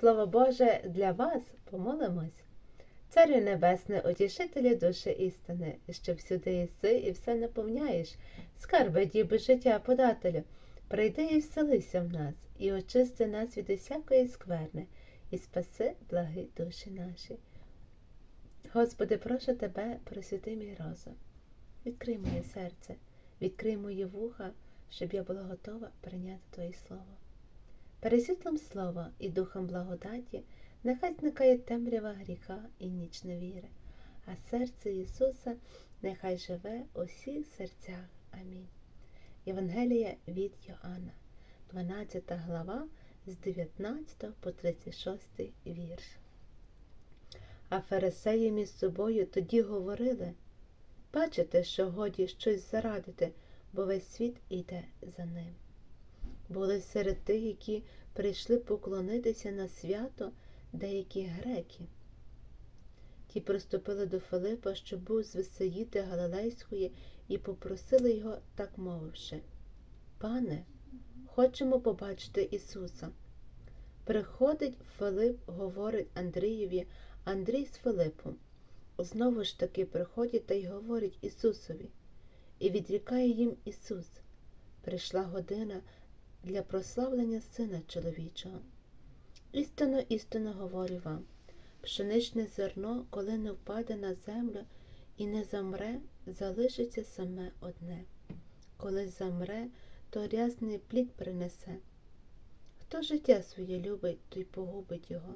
Слово Боже для вас помолимось. Царю Небесне, утішителю душі істини, що всюди єси і все наповняєш, скарби діби життя подателю, прийди і вселися в нас, і очисти нас від усякої скверни, і спаси благи душі наші. Господи, прошу тебе, просвіти мій розум. Відкрий моє серце, відкрий мої вуха, щоб я була готова прийняти Твоє Слово. Пересвітлом слова і духом благодаті нехай зникає темрява гріха і ніч невіри, а серце Ісуса нехай живе у всіх серцях. Амінь. Євангелія від Йоанна, 12 глава з 19 по 36 вірш. А фарисеї між собою тоді говорили бачите, що годі щось зарадити, бо весь світ іде за ним. Були серед тих, які прийшли поклонитися на свято деякі греки. Ті приступили до Филипа, що був з Висоїти Галилейської, і попросили його, так мовивши Пане, хочемо побачити Ісуса. Приходить Филип, говорить Андрієві, Андрій з Филипом. Знову ж таки приходить та й говорить Ісусові, і відрікає їм Ісус. Прийшла година для прославлення Сина чоловічого. Істинно, істинно говорю вам, пшеничне зерно, коли не впаде на землю і не замре, залишиться саме одне. Коли замре, то рязний плід принесе. Хто життя своє любить, той погубить його.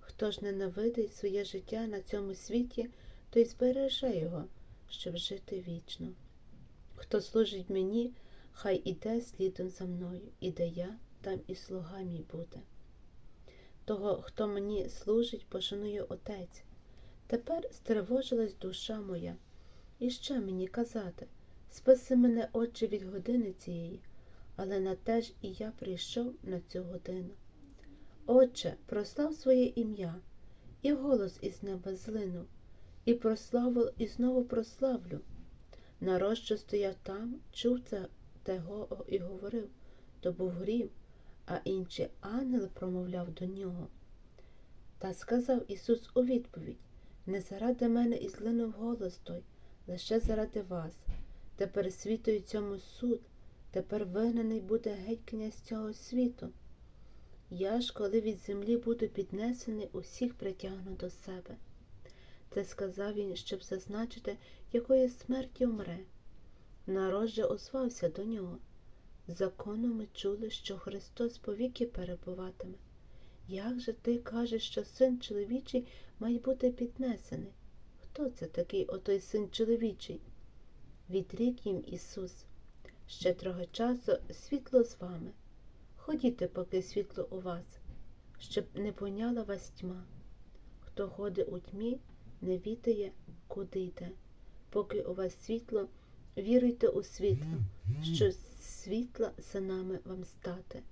Хто ж ненавидить своє життя на цьому світі, той збереже його, щоб жити вічно. Хто служить мені, хай іде слідом за мною, і де я, там і слуга мій буде. Того, хто мені служить, пошанує Отець. Тепер стривожилась душа моя. І що мені казати? Спаси мене, Отче, від години цієї, але на те ж і я прийшов на цю годину. Отче, прослав своє ім'я, і голос із неба злинув, і прославив, і знову прославлю. Народ, що стояв там, чув це того і говорив, то був грім, а інший ангел промовляв до нього. Та сказав Ісус у відповідь не заради мене і злинув голос той, лише заради вас. Тепер світою цьому суд, тепер вигнаний буде геть князь цього світу. Я ж, коли від землі буду піднесений, усіх притягну до себе. Це сказав він, щоб зазначити, якої смерті умре. Народ же озвався до нього. Законом ми чули, що Христос повіки перебуватиме. Як же ти кажеш, що син чоловічий має бути піднесений? Хто це такий отой син чоловічий? Відрік їм Ісус. Ще трохи часу світло з вами. Ходіте, поки світло у вас, щоб не поняла вас тьма. Хто ходить у тьмі, не вітає, куди йде. Поки у вас світло, віруйте у світло, що світла синами вам стати.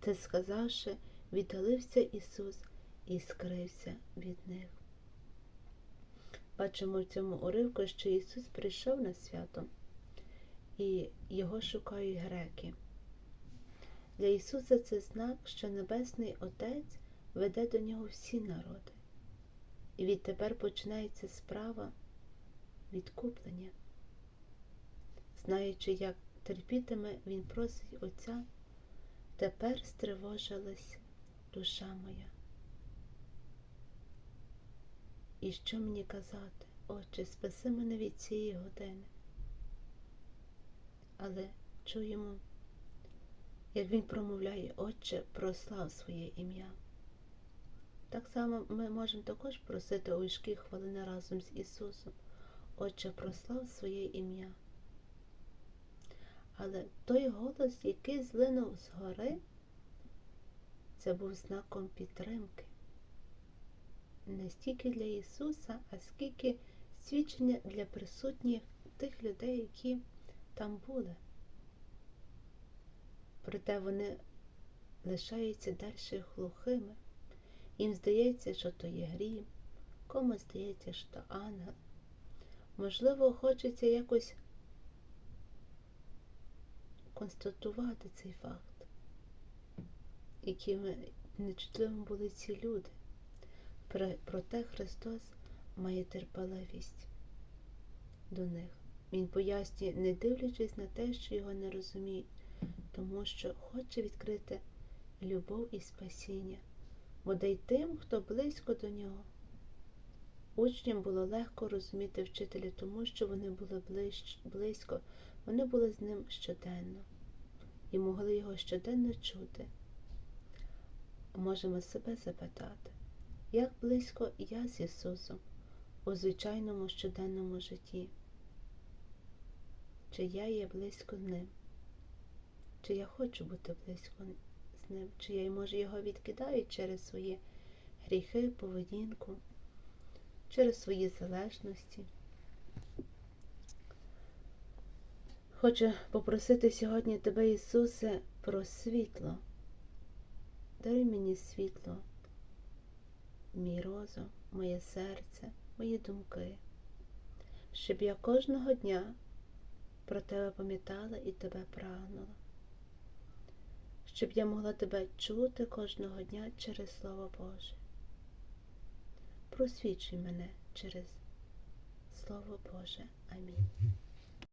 Це сказавши, віддалився Ісус і скрився від них. Бачимо в цьому уривку, що Ісус прийшов на свято, і Його шукають греки. Для Ісуса це знак, що Небесний Отець веде до нього всі народи. І відтепер починається справа відкуплення. Знаючи, як терпітиме, Він просить Отця, тепер стривожилась душа моя. І що мені казати, Отче, спаси мене від цієї години. Але чуємо як він промовляє, Отче, прослав своє ім'я. Так само ми можемо також просити у важкі хвилини разом з Ісусом, Отче, прослав своє ім'я. Але той голос, який злинув згори, це був знаком підтримки. Не стільки для Ісуса, а скільки свідчення для присутніх тих людей, які там були проте вони лишаються далі глухими. Їм здається, що то є грім, комусь здається, що то ангел. Можливо, хочеться якось констатувати цей факт, який ми нечутливими були ці люди. Проте Христос має терпеливість до них. Він пояснює, не дивлячись на те, що його не розуміють, тому що хоче відкрити любов і спасіння, бодай тим, хто близько до нього. Учням було легко розуміти вчителя, тому що вони були близько, вони були з ним щоденно і могли його щоденно чути. Можемо себе запитати, як близько я з Ісусом у звичайному щоденному житті? Чи я є близько ним? Чи я хочу бути близько з ним? Чи я, може, його відкидаю через свої гріхи, поведінку, через свої залежності? Хочу попросити сьогодні тебе, Ісусе, про світло. Дай мені світло, мій розум, моє серце, мої думки, щоб я кожного дня про тебе пам'ятала і тебе прагнула, щоб я могла тебе чути кожного дня через Слово Боже. Просвічуй мене через Слово Боже. Амінь.